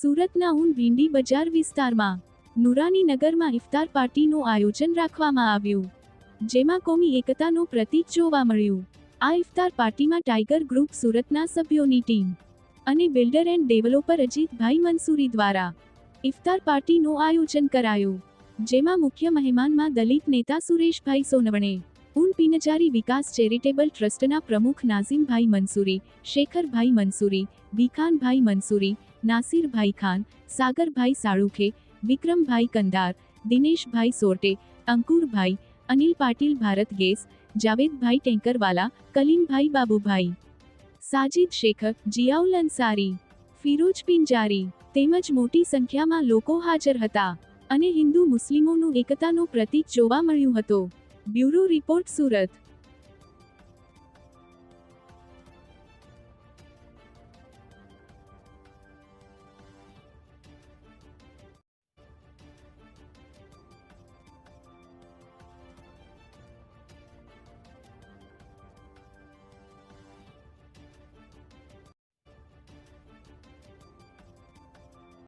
સુરતના ઊન ભીંડી બજાર વિસ્તારમાં નુરાની નગરમાં ઇફતાર પાર્ટીનું આયોજન રાખવામાં આવ્યું, જેમાં કોમી એકતાનું પ્રતીક જોવા મળ્યું. આ ઇફતાર પાર્ટીમાં ટાઈગર ગ્રુપ સુરતના સભ્યોની ટીમ અને builder and developer Ajitbhai Mansuri દ્વારા ઇફતાર પાર્ટીનું આયોજન કરાયું, જેમાં મુખ્ય મહેમાનમાં દલિત નેતા સુરેશભાઈ સોનવણે પિનજારી વિકાસ ચેરિટેબલ ટ્રસ્ટના પ્રમુખ નાઝીમભાઈ મંસૂરી, શેખરભાઈ મંસૂરી ભીખાનભાઈ મંસૂરી, નાસિરભાઈ ખાન, સાગરભાઈ સાળુખે, વિક્રમભાઈ કંદાર દિનેશભાઈ સોરટે, અંકુરભાઈ, અનિલ પાટીલ ભારત ગેસ, જાવેદભાઈ ટેન્કરવાલા કલીમભાઈ બાબુભાઈ, સાજિદ શેખર, જિયાઉલ અંસારી, ફિરોજ પિંજારી તેમજ મોટી સંખ્યામાં લોકો હાજર હતા અને હિન્દુ મુસ્લિમોનું એકતાનું પ્રતીક જોવા મળ્યું હતું. Bureau report Surat.